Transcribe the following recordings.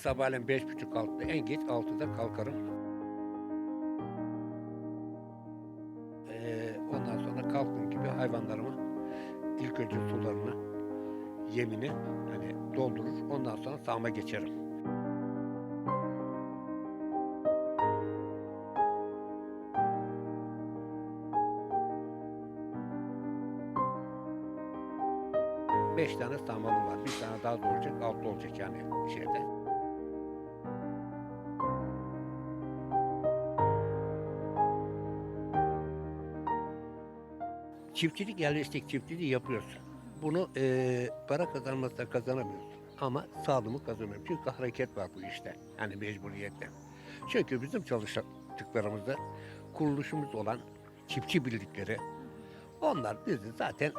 Sabahleyin beş buçuk altıda en geç altıda kalkarım. Ee, ondan sonra kalktığım gibi hayvanlarımı ilk önce sularını, yemini hani doldurur. Ondan sonra sağıma geçerim. Beş tane samanım var. Bir tane daha doğuracak, altı olacak yani şeyde. Çiftçilik yerleştik, çiftçiliği yapıyoruz. Bunu eee para kazanmazsa kazanamıyoruz. Ama sağlığımı kazanıyorum. Çünkü hareket var bu işte. Yani mecburiyetle. Çünkü bizim çalıştıklarımızda kuruluşumuz olan çiftçi birlikleri onlar bizi zaten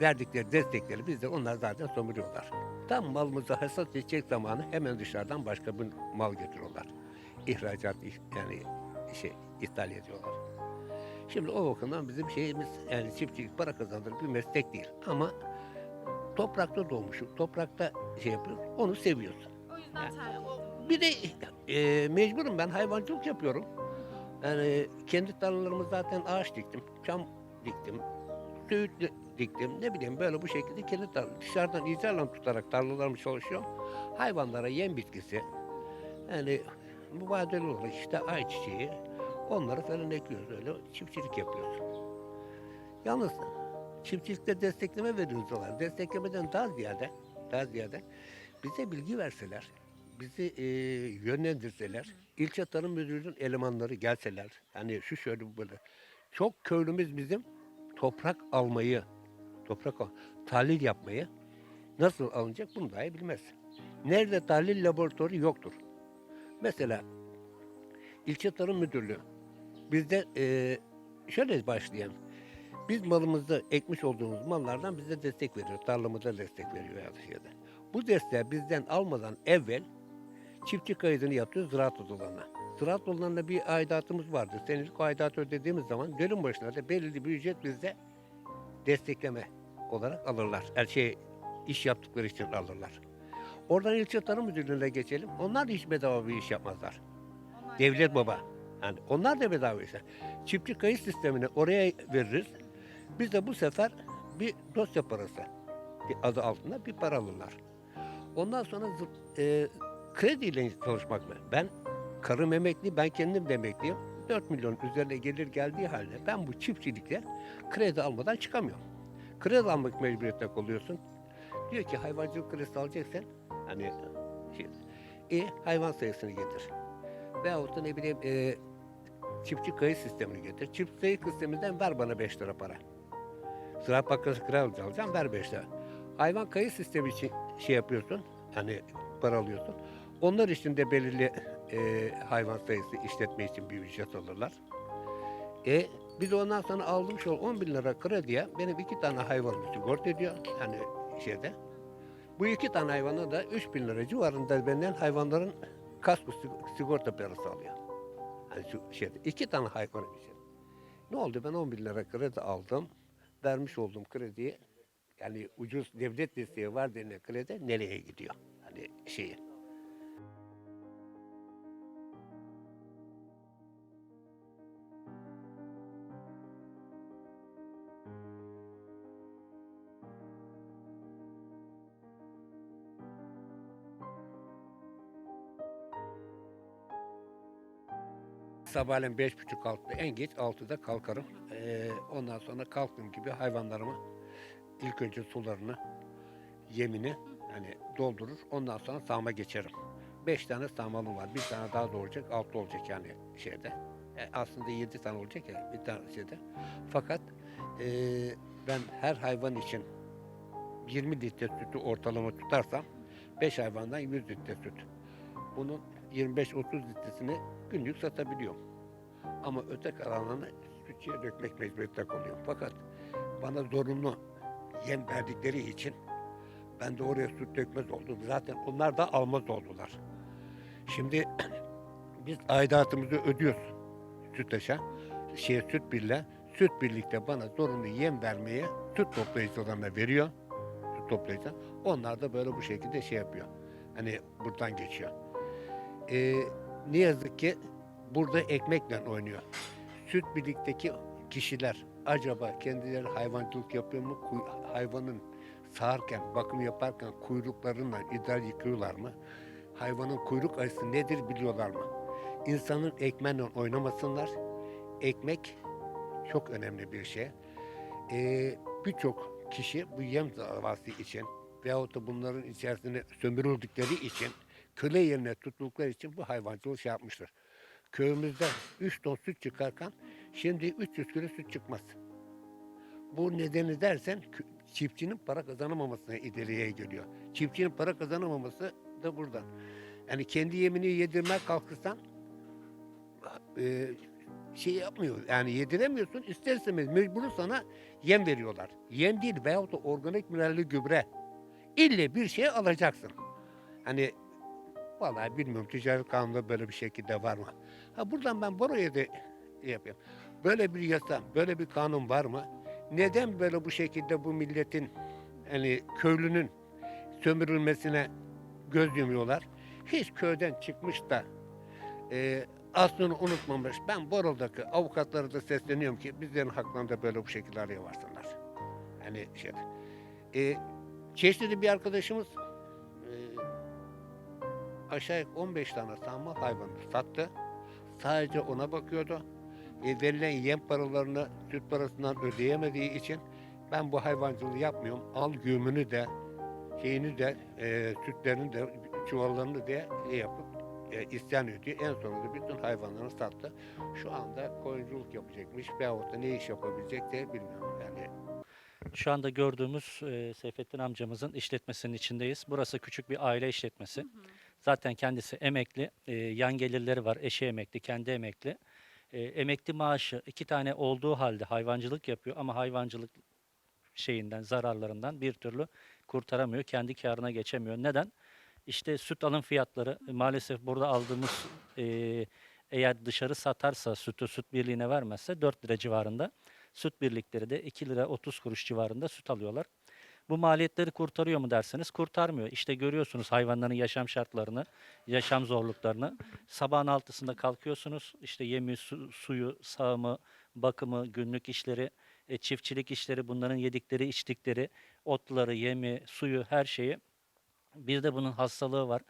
verdikleri destekleri bizde onlar zaten sömürüyorlar. Tam malımızı hasat edecek zamanı hemen dışarıdan başka bir mal getiriyorlar. İhracat yani şey ithal ediyorlar. Şimdi o bakımdan bizim şeyimiz yani çiftçilik para kazandırır bir meslek değil. Ama toprakta doğmuşuz, toprakta şey yapıyoruz, onu seviyoruz. O yüzden ter, o Bir de e, mecburum ben hayvancılık yapıyorum. Yani kendi tarlalarımı zaten ağaç diktim, çam diktim, söğüt di- diktim. Ne bileyim böyle bu şekilde kendi tarla, dışarıdan izarla tutarak tarlalarımı çalışıyorum. Hayvanlara yem bitkisi, yani mübadele olarak işte ayçiçeği, onları falan ekliyoruz öyle çiftçilik yapıyoruz. Yalnız çiftçilikte destekleme veriyoruz diyorlar. Desteklemeden daha ziyade, daha ziyade bize bilgi verseler, bizi e, yönlendirseler, ilçe tarım müdürlüğünün elemanları gelseler, hani şu şöyle böyle. Çok köylümüz bizim toprak almayı, toprak al, tahlil yapmayı nasıl alınacak bunu dahi bilmez. Nerede tahlil laboratuvarı yoktur. Mesela ilçe tarım müdürlüğü bizde e, şöyle başlayalım. Biz malımızda ekmiş olduğumuz mallardan bize destek veriyor. Tarlamıza destek veriyor ya da. Bu desteği bizden almadan evvel çiftçi kaydını yapıyoruz ziraat odalarına. Ziraat odalarında bir aidatımız vardı. Senelik o aidatı ödediğimiz zaman dönüm başına da belirli bir ücret bizde destekleme olarak alırlar. Her şey iş yaptıkları için alırlar. Oradan ilçe tarım müdürlüğüne geçelim. Onlar da hiç bedava bir iş yapmazlar. onlar Devlet baba. Yani onlar da bedava işte. Çiftçi kayıt sistemini oraya veririz. Biz de bu sefer bir dosya parası bir adı altında bir para alırlar. Ondan sonra e, krediyle çalışmak mı? Ben karım emekli, ben kendim de emekliyim. 4 milyon üzerine gelir geldiği halde ben bu çiftçilikle kredi almadan çıkamıyorum. Kredi almak mecburiyetinde kalıyorsun. Diyor ki hayvancılık kredisi alacaksan hani şey, e, hayvan sayısını getir. Veyahut da ne bileyim e, çiftçi kayıt sistemini getir. Çiftçi kayıt sisteminden ver bana 5 lira para. Ziraat Bankası kredi alacağım ver 5 lira. Hayvan kayıt sistemi için şey yapıyorsun. Hani para alıyorsun. Onlar için de belirli e, hayvan sayısı işletme için bir ücret alırlar. E de ondan sonra aldığım şey 10 bin lira krediye benim iki tane hayvanımı sigorta ediyor. Hani şeyde. Bu iki tane hayvana da 3 bin lira civarında benden hayvanların kasko sig- sigorta parası alıyor. Şu şeyde iki tane hayvanım için. Ne oldu ben 10 bin lira kredi aldım. Vermiş olduğum krediyi yani ucuz devlet desteği var denilen kredi nereye gidiyor? Hani şeyi. Sabahleyin beş buçuk altıda en geç altıda kalkarım. Ee, ondan sonra kalktığım gibi hayvanlarımı ilk önce sularını, yemini hani doldurur. Ondan sonra sağıma geçerim. Beş tane sağmalım var. Bir tane daha doğuracak, altı olacak yani şeyde. E, aslında yedi tane olacak ya bir tane şeyde. Fakat e, ben her hayvan için 20 litre sütü ortalama tutarsam 5 hayvandan 100 litre süt. Bunun 25-30 litresini günlük satabiliyorum. Ama öte kalanını sütçüye dökmek mecburiyette kalıyorum. Fakat bana zorunlu yem verdikleri için ben de oraya süt dökmez oldum. Zaten onlar da almaz oldular. Şimdi biz aidatımızı ödüyoruz sütaşa. Şeye, süt birle. Süt birlikte bana zorunlu yem vermeye süt toplayıcılarına veriyor. Süt toplayıcı. Onlar da böyle bu şekilde şey yapıyor. Hani buradan geçiyor. E, ne yazık ki burada ekmekle oynuyor. Süt birlikteki kişiler acaba kendileri hayvancılık yapıyor mu? Hayvanın sağarken, bakım yaparken kuyruklarıyla idrar yıkıyorlar mı? Hayvanın kuyruk acısı nedir biliyorlar mı? İnsanın ekmeğiyle oynamasınlar. Ekmek çok önemli bir şey. Ee, Birçok kişi bu yem davası için veyahut da bunların içerisine sömürüldükleri için köle yerine tutuldukları için bu hayvancılığı şey yapmıştır. Köyümüzde 3 ton süt çıkarken şimdi 300 kilo süt çıkmaz. Bu nedeni dersen çiftçinin para kazanamamasına ileriye geliyor. Çiftçinin para kazanamaması da buradan. Yani kendi yemini yedirmeye kalkırsan e, şey yapmıyor. Yani yediremiyorsun. İster istemez mecbur sana yem veriyorlar. Yem değil veyahut da organik mineralli gübre. İlle bir şey alacaksın. Hani vallahi bilmiyorum ticaret kanununda böyle bir şekilde var mı? Ha buradan ben buraya da yapayım. Böyle bir yasa, böyle bir kanun var mı? Neden böyle bu şekilde bu milletin hani köylünün sömürülmesine göz yumuyorlar? Hiç köyden çıkmış da e, aslını unutmamış. Ben Borol'daki avukatlara da sesleniyorum ki bizlerin haklarında böyle bu şekilde araya varsınlar. Hani şey. E, Çeşitli bir arkadaşımız aşağı yukarı 15 tane sağma hayvanı sattı. Sadece ona bakıyordu. E, verilen yem paralarını süt parasından ödeyemediği için ben bu hayvancılığı yapmıyorum. Al güğümünü de şeyini de e, sütlerini de çuvallarını da şey yapıp e, isyan ediyor. En sonunda bütün hayvanlarını sattı. Şu anda koyunculuk yapacakmış veyahut da ne iş yapabilecek de bilmiyorum. Yani Şu anda gördüğümüz e, Seyfettin amcamızın işletmesinin içindeyiz. Burası küçük bir aile işletmesi. Zaten kendisi emekli, e, yan gelirleri var, eşi emekli, kendi emekli. E, emekli maaşı iki tane olduğu halde hayvancılık yapıyor ama hayvancılık şeyinden, zararlarından bir türlü kurtaramıyor. Kendi karına geçemiyor. Neden? İşte süt alım fiyatları e, maalesef burada aldığımız e, eğer dışarı satarsa sütü süt birliğine vermezse 4 lira civarında. Süt birlikleri de 2 lira 30 kuruş civarında süt alıyorlar. Bu maliyetleri kurtarıyor mu derseniz kurtarmıyor. İşte görüyorsunuz hayvanların yaşam şartlarını, yaşam zorluklarını. Sabahın altısında kalkıyorsunuz. işte yemi, su- suyu, sağımı, bakımı, günlük işleri, e, çiftçilik işleri, bunların yedikleri, içtikleri, otları, yemi, suyu, her şeyi. Bir de bunun hastalığı var.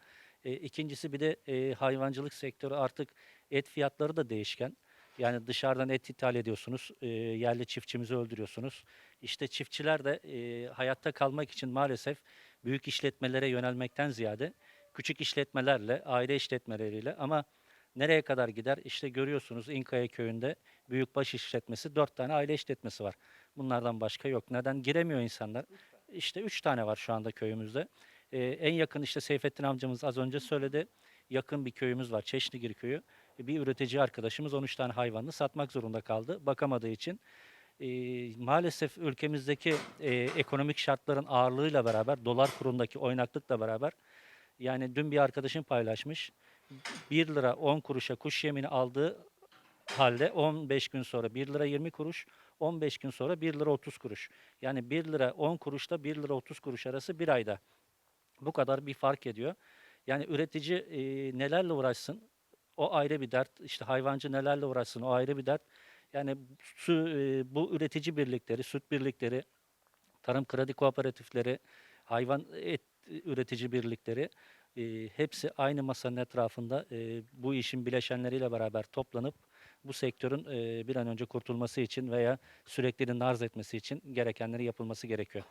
E, ikincisi bir de e, hayvancılık sektörü artık et fiyatları da değişken. Yani dışarıdan et ithal ediyorsunuz, e, yerli çiftçimizi öldürüyorsunuz. İşte çiftçiler de e, hayatta kalmak için maalesef büyük işletmelere yönelmekten ziyade küçük işletmelerle, aile işletmeleriyle ama nereye kadar gider? İşte görüyorsunuz İnkaya köyünde büyükbaş işletmesi, dört tane aile işletmesi var. Bunlardan başka yok. Neden? Giremiyor insanlar. İşte üç tane var şu anda köyümüzde. E, en yakın işte Seyfettin amcamız az önce söyledi. Yakın bir köyümüz var, Çeşnigir köyü. Bir üretici arkadaşımız 13 tane hayvanını satmak zorunda kaldı. Bakamadığı için. E, maalesef ülkemizdeki e, ekonomik şartların ağırlığıyla beraber, dolar kurundaki oynaklıkla beraber yani dün bir arkadaşım paylaşmış. 1 lira 10 kuruşa kuş yemini aldığı halde 15 gün sonra 1 lira 20 kuruş, 15 gün sonra 1 lira 30 kuruş. Yani 1 lira 10 kuruşla 1 lira 30 kuruş arası bir ayda. Bu kadar bir fark ediyor. Yani üretici e, nelerle uğraşsın o ayrı bir dert. İşte hayvancı nelerle uğraşsın o ayrı bir dert. Yani su, e, bu üretici birlikleri, süt birlikleri, tarım kredi kooperatifleri, hayvan et üretici birlikleri e, hepsi aynı masanın etrafında e, bu işin bileşenleriyle beraber toplanıp bu sektörün bir an önce kurtulması için veya sürekliliğini arz etmesi için gerekenleri yapılması gerekiyor.